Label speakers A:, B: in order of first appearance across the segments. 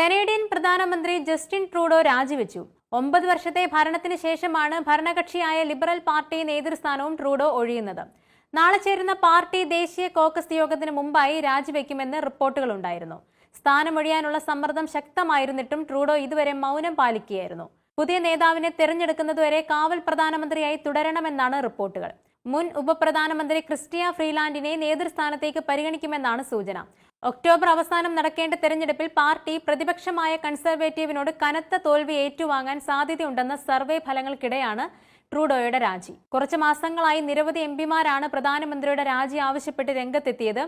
A: Canadian പ്രധാനമന്ത്രി Justin Trudeau രാജിവെച്ചു. ഒമ്പത് വർഷത്തെ ഭരണത്തിന് ശേഷമാണ് ഭരണകക്ഷിയായ ലിബറൽ പാർട്ടി നേതൃസ്ഥാനവും ട്രൂഡോ ഒഴിയുന്നത്. നാളെ ചേരുന്ന പാർട്ടി ദേശീയ കോക്കസ് യോഗത്തിന് മുമ്പായി രാജിവെക്കുമെന്ന് റിപ്പോർട്ടുകളുണ്ടായിരുന്നു. സ്ഥാനമൊഴിയാനുള്ള സമ്മർദ്ദം ശക്തമായിരുന്നിട്ടും ട്രൂഡോ ഇതുവരെ മൗനം പാലിക്കുകയായിരുന്നു. പുതിയ നേതാവിനെ തെരഞ്ഞെടുക്കുന്നതുവരെ കാവൽ പ്രധാനമന്ത്രിയായി തുടരണമെന്നാണ് റിപ്പോർട്ടുകൾ. മുൻ ഉപപ്രധാനമന്ത്രി ക്രിസ്റ്റിയ ഫ്രീലാൻഡിനെ നേതൃസ്ഥാനത്തേക്ക് പരിഗണിക്കുമെന്നാണ് സൂചന. ഒക്ടോബർ അവസാനം നടക്കേണ്ട തെരഞ്ഞെടുപ്പിൽ പാർട്ടി പ്രതിപക്ഷമായ കൺസർവേറ്റീവിനോട് കനത്ത തോൽവി ഏറ്റുവാങ്ങാൻ സാധ്യതയുണ്ടെന്ന സർവേ ഫലങ്ങൾക്കിടെയാണ് ട്രൂഡോയുടെ രാജി. കുറച്ച് മാസങ്ങളായി നിരവധി എംപിമാരാണ് പ്രധാനമന്ത്രിയുടെ രാജി ആവശ്യപ്പെട്ട് രംഗത്തെത്തിയത്.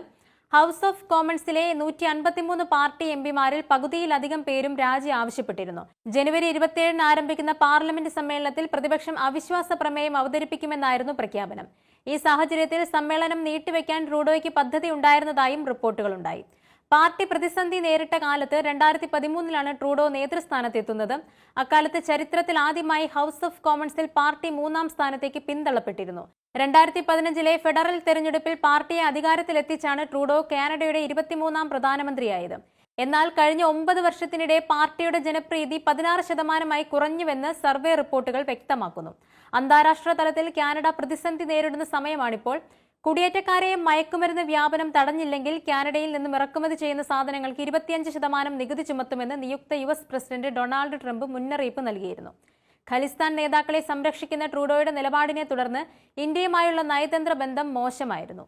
A: ഹൗസ് ഓഫ് കോമൺസിലെ നൂറ്റി അൻപത്തിമൂന്ന് പാർട്ടി എംപിമാരിൽ പകുതിയിലധികം പേരും രാജി ആവശ്യപ്പെട്ടിരുന്നു. ജനുവരി ഇരുപത്തിയേഴിന് ആരംഭിക്കുന്ന പാർലമെന്റ് സമ്മേളനത്തിൽ പ്രതിപക്ഷം അവിശ്വാസ പ്രമേയം അവതരിപ്പിക്കുമെന്നായിരുന്നു പ്രഖ്യാപനം. ഈ സാഹചര്യത്തിൽ സമ്മേളനം നീട്ടിവെക്കാൻ റൂഡോയ്ക്ക് പദ്ധതി ഉണ്ടായിരുന്നതായും റിപ്പോർട്ടുകളുണ്ടായി. പാർട്ടി പ്രതിസന്ധി നേരിട്ട കാലത്ത് രണ്ടായിരത്തി പതിമൂന്നിലാണ് ട്രൂഡോ നേതൃസ്ഥാനത്തെത്തുന്നത്. അക്കാലത്ത് ചരിത്രത്തിൽ ആദ്യമായി ഹൗസ് ഓഫ് കോമൺസിൽ പാർട്ടി മൂന്നാം സ്ഥാനത്തേക്ക് പിന്തള്ളപ്പെട്ടിരുന്നു. രണ്ടായിരത്തി പതിനഞ്ചിലെ ഫെഡറൽ തെരഞ്ഞെടുപ്പിൽ പാർട്ടിയെ അധികാരത്തിലെത്തിച്ചാണ് ട്രൂഡോ കാനഡയുടെ ഇരുപത്തിമൂന്നാം പ്രധാനമന്ത്രിയായത്. എന്നാൽ കഴിഞ്ഞ ഒമ്പത് വർഷത്തിനിടെ പാർട്ടിയുടെ ജനപ്രീതി പതിനാറ് ശതമാനമായി കുറഞ്ഞുവെന്ന് സർവേ റിപ്പോർട്ടുകൾ വ്യക്തമാക്കുന്നു. അന്താരാഷ്ട്ര തലത്തിൽ കാനഡ പ്രതിസന്ധി നേരിടുന്ന സമയമാണിപ്പോൾ. കുടിയേറ്റക്കാരെയും മയക്കുമരുന്ന് വ്യാപനം തടഞ്ഞില്ലെങ്കിൽ കാനഡയിൽ നിന്നും ഇറക്കുമതി ചെയ്യുന്ന സാധനങ്ങൾക്ക് ഇരുപത്തിയഞ്ച് ശതമാനം നികുതി ചുമത്തുമെന്ന് നിയുക്ത U S president Donald Trump മുന്നറിയിപ്പ് നൽകിയിരുന്നു. ഖലിസ്ഥാൻ നേതാക്കളെ സംരക്ഷിക്കുന്ന ട്രൂഡോയുടെ നിലപാടിനെ തുടർന്ന് ഇന്ത്യയുമായുള്ള നയതന്ത്ര ബന്ധം മോശമായിരുന്നു.